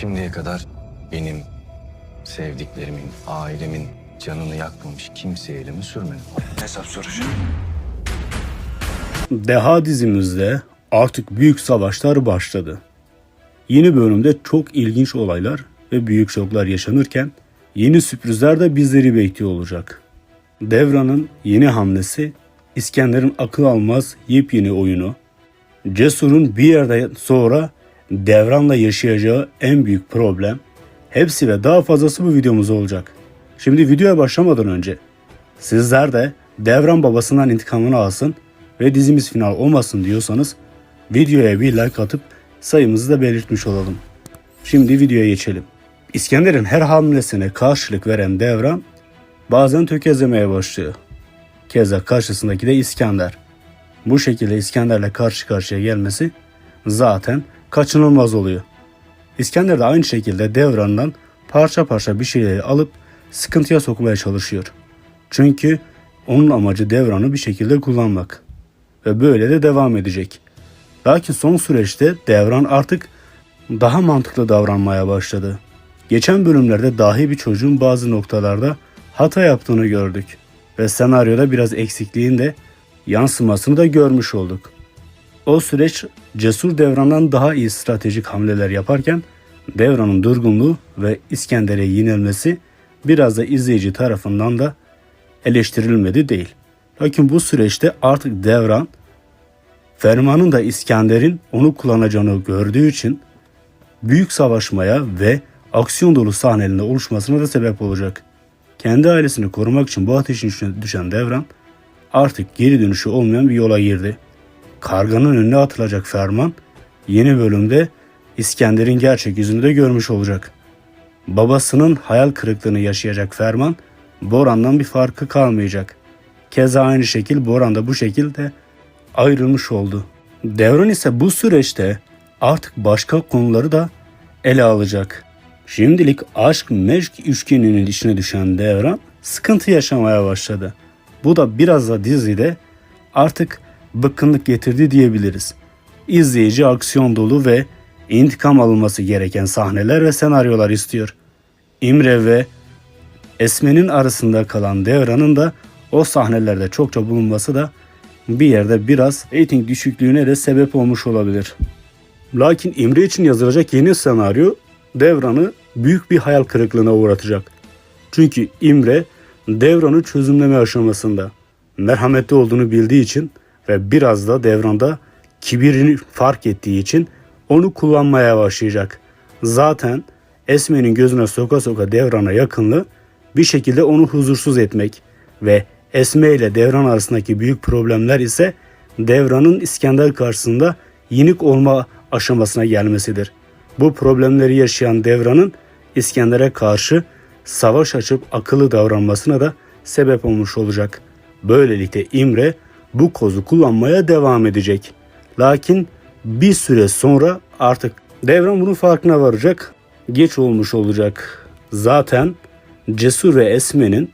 Şimdiye kadar benim sevdiklerimin, ailemin canını yakmamış kimseye elimi sürmedim. Hesap soracağım. Deha dizimizde artık büyük savaşlar başladı. Yeni bölümde çok ilginç olaylar ve büyük şoklar yaşanırken yeni sürprizler de bizleri bekliyor olacak. Devran'ın yeni hamlesi, İskender'in akıl almaz yepyeni oyunu, Cesur'un bir yerden sonra Devran'la yaşayacağı en büyük problem, hepsi ve daha fazlası bu videomuz olacak. Şimdi videoya başlamadan önce Sizler de Devran babasından intikamını alsın ve dizimiz final olmasın diyorsanız videoya bir like atıp sayımızı da belirtmiş olalım. Şimdi videoya geçelim. İskender'in her hamlesine karşılık veren Devran bazen tökezlemeye başlıyor. Keza karşısındaki de İskender. Bu şekilde İskender'le karşı karşıya gelmesi zaten kaçınılmaz oluyor. İskender de aynı şekilde Devran'dan parça parça bir şeyleri alıp sıkıntıya sokmaya çalışıyor. Çünkü onun amacı Devran'ı bir şekilde kullanmak. Ve böyle de devam edecek. Lakin son süreçte Devran artık daha mantıklı davranmaya başladı. Geçen bölümlerde dahi bir çocuğun bazı noktalarda hata yaptığını gördük. Ve senaryoda biraz eksikliğin de yansımasını da görmüş olduk. O süreç cesur Devran'dan daha iyi stratejik hamleler yaparken Devran'ın durgunluğu ve İskender'e yenilmesi biraz da izleyici tarafından da eleştirilmedi değil. Lakin bu süreçte artık Devran Ferman'ın da İskender'in onu kullanacağını gördüğü için büyük savaşmaya ve aksiyon dolu sahnelerinde oluşmasına da sebep olacak. Kendi ailesini korumak için bu ateşin düşen Devran artık geri dönüşü olmayan bir yola girdi. Karganın önüne atılacak Ferman yeni bölümde İskender'in gerçek yüzünü de görmüş olacak. Babasının hayal kırıklığını yaşayacak Ferman Boran'dan bir farkı kalmayacak. Keza aynı şekil Boran da bu şekilde ayrılmış oldu. Devran ise bu süreçte artık başka konuları da ele alacak. Şimdilik aşk meşk üçgeninin içine düşen Devran sıkıntı yaşamaya başladı. Bu da biraz da dizide artık bıkkınlık getirdi diyebiliriz. İzleyici aksiyon dolu ve intikam alınması gereken sahneler ve senaryolar istiyor. İmre ve Esme'nin arasında kalan Devran'ın da o sahnelerde çokça bulunması da bir yerde biraz reyting düşüklüğüne de sebep olmuş olabilir. Lakin İmre için yazılacak yeni senaryo Devran'ı büyük bir hayal kırıklığına uğratacak. Çünkü İmre Devran'ı çözümleme aşamasında merhametli olduğunu bildiği için ve biraz da Devran'da kibirini fark ettiği için onu kullanmaya başlayacak. Zaten Esme'nin gözüne soka soka Devran'a yakınlığı bir şekilde onu huzursuz etmek ve Esme ile Devran arasındaki büyük problemler ise Devran'ın İskender karşısında yenik olma aşamasına gelmesidir. Bu problemleri yaşayan Devran'ın İskender'e karşı savaş açıp akıllı davranmasına da sebep olmuş olacak. Böylelikle İmre bu kozu kullanmaya devam edecek. Lakin bir süre sonra artık Devran bunun farkına varacak. Geç olmuş olacak. Zaten Cesur ve Esme'nin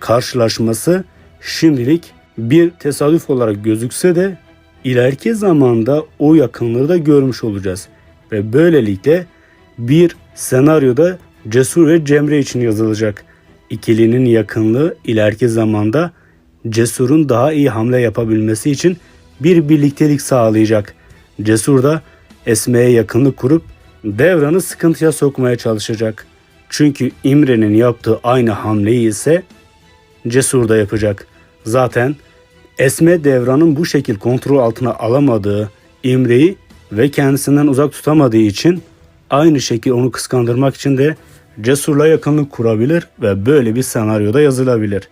karşılaşması şimdilik bir tesadüf olarak gözükse de ileriki zamanda o yakınlığı da görmüş olacağız. Ve böylelikle bir senaryoda Cesur ve Cemre için yazılacak. İkilinin yakınlığı ileriki zamanda Cesur'un daha iyi hamle yapabilmesi için bir birliktelik sağlayacak. Cesur da Esme'ye yakınlık kurup Devran'ı sıkıntıya sokmaya çalışacak. Çünkü İmre'nin yaptığı aynı hamleyi ise Cesur da yapacak. Zaten Esme Devran'ın bu şekil kontrol altına alamadığı İmre'yi ve kendisinden uzak tutamadığı için aynı şekil onu kıskandırmak için de Cesur'la yakınlık kurabilir ve böyle bir senaryoda yazılabilir.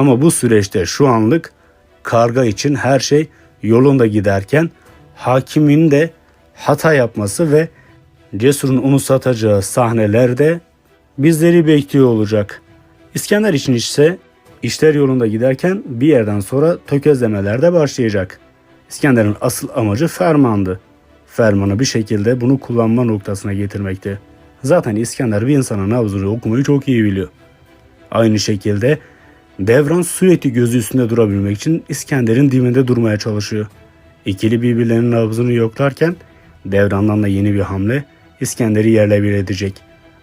Ama bu süreçte şu anlık karga için her şey yolunda giderken hakimin de hata yapması ve Cesur'un onu satacağı sahnelerde bizleri bekliyor olacak. İskender için ise işler yolunda giderken bir yerden sonra tökezlemeler de başlayacak. İskender'in asıl amacı fermandı. Fermanı bir şekilde bunu kullanma noktasına getirmekti. Zaten İskender bir insanın nabzını okumayı çok iyi biliyor. Aynı şekilde Devran sürekli gözü üstünde durabilmek için İskender'in dibinde durmaya çalışıyor. İkili birbirlerinin nabzını yoklarken Devran'dan da yeni bir hamle İskender'i yerle bir edecek.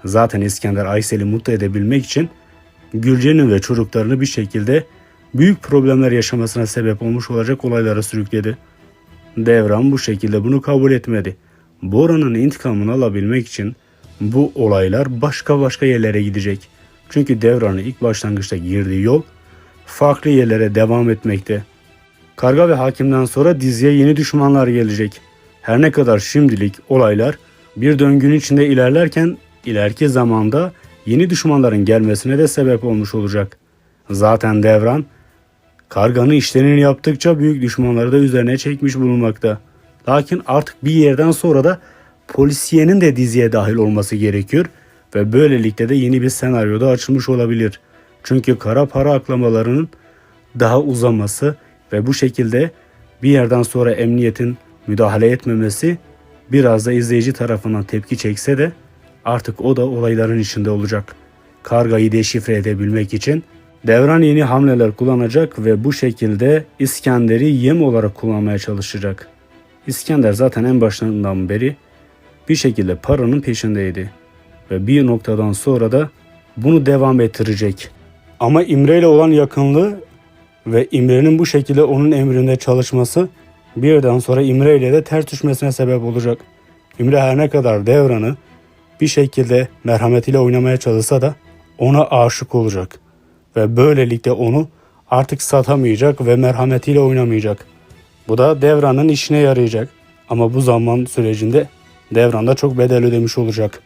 Zaten İskender Aysel'i mutlu edebilmek için Gülce'nin ve çocuklarını bir şekilde büyük problemler yaşamasına sebep olmuş olacak olaylara sürükledi. Devran bu şekilde bunu kabul etmedi. Bora'nın intikamını alabilmek için bu olaylar başka başka yerlere gidecek. Çünkü Devran'ın ilk başlangıçta girdiği yol farklı yerlere devam etmekte. Karga ve Hakim'den sonra diziye yeni düşmanlar gelecek. Her ne kadar şimdilik olaylar bir döngünün içinde ilerlerken ileriki zamanda yeni düşmanların gelmesine de sebep olmuş olacak. Zaten Devran Karganın işlerini yaptıkça büyük düşmanları da üzerine çekmiş bulunmakta. Lakin artık bir yerden sonra da polisiyenin de diziye dahil olması gerekiyor ve böylelikle de yeni bir senaryoda açılmış olabilir. Çünkü kara para aklamalarının daha uzaması ve bu şekilde bir yerden sonra emniyetin müdahale etmemesi biraz da izleyici tarafından tepki çekse de artık o da olayların içinde olacak. Kargayı deşifre edebilmek için Devran yeni hamleler kullanacak ve bu şekilde İskender'i yem olarak kullanmaya çalışacak. İskender zaten en başından beri bir şekilde paranın peşindeydi ve bir noktadan sonra da bunu devam ettirecek. Ama İmre ile olan yakınlığı ve İmre'nin bu şekilde onun emrinde çalışması birden sonra İmre ile de ters düşmesine sebep olacak. İmre her ne kadar Devran'ı bir şekilde merhametiyle oynamaya çalışsa da ona aşık olacak ve böylelikle onu artık satamayacak ve merhametiyle oynamayacak. Bu da Devran'ın işine yarayacak. Ama bu zaman sürecinde Devran da çok bedel ödemiş olacak.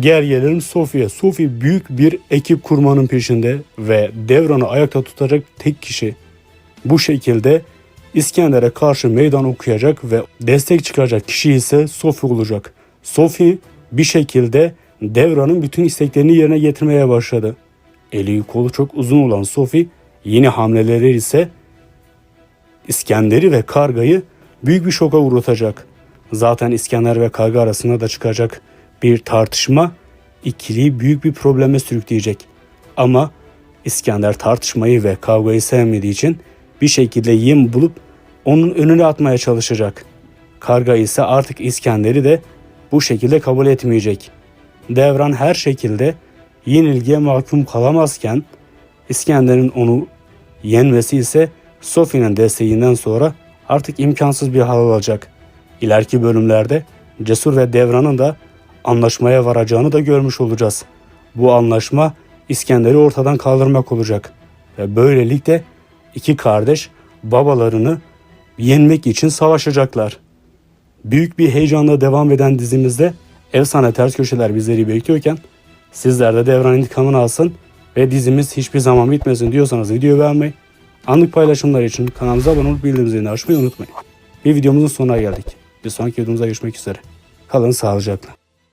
Gel gelelim Sofi'ye. Sofi büyük bir ekip kurmanın peşinde ve Devran'ı ayakta tutacak tek kişi. Bu şekilde İskender'e karşı meydan okuyacak ve destek çıkacak kişi ise Sofi olacak. Sofi bir şekilde Devran'ın bütün isteklerini yerine getirmeye başladı. Eli kolu çok uzun olan Sofi yeni hamleleri ise İskender'i ve Karga'yı büyük bir şoka uğratacak. Zaten İskender ve Karga arasında da çıkacak bir tartışma ikiliyi büyük bir probleme sürükleyecek. Ama İskender tartışmayı ve kavgayı sevmediği için bir şekilde yem bulup onun önüne atmaya çalışacak. Karga ise artık İskender'i de bu şekilde kabul etmeyecek. Devran her şekilde yenilgiye mahkum kalamazken İskender'in onu yenmesi ise Sofi'nin desteğinden sonra artık imkansız bir hal alacak. İleriki bölümlerde Cesur ve Devran'ın da anlaşmaya varacağını da görmüş olacağız. Bu anlaşma İskender'i ortadan kaldırmak olacak. Ve böylelikle iki kardeş babalarını yenmek için savaşacaklar. Büyük bir heyecanla devam eden dizimizde efsane ters köşeler bizleri bekliyorken sizler de devran intikamını alsın ve dizimiz hiçbir zaman bitmesin diyorsanız videoyu beğenmeyi, anlık paylaşımlar için kanalımıza abone olup bildirim zilini açmayı unutmayın. Bir videomuzun sonuna geldik. Bir sonraki videomuzda görüşmek üzere. Kalın sağlıcakla.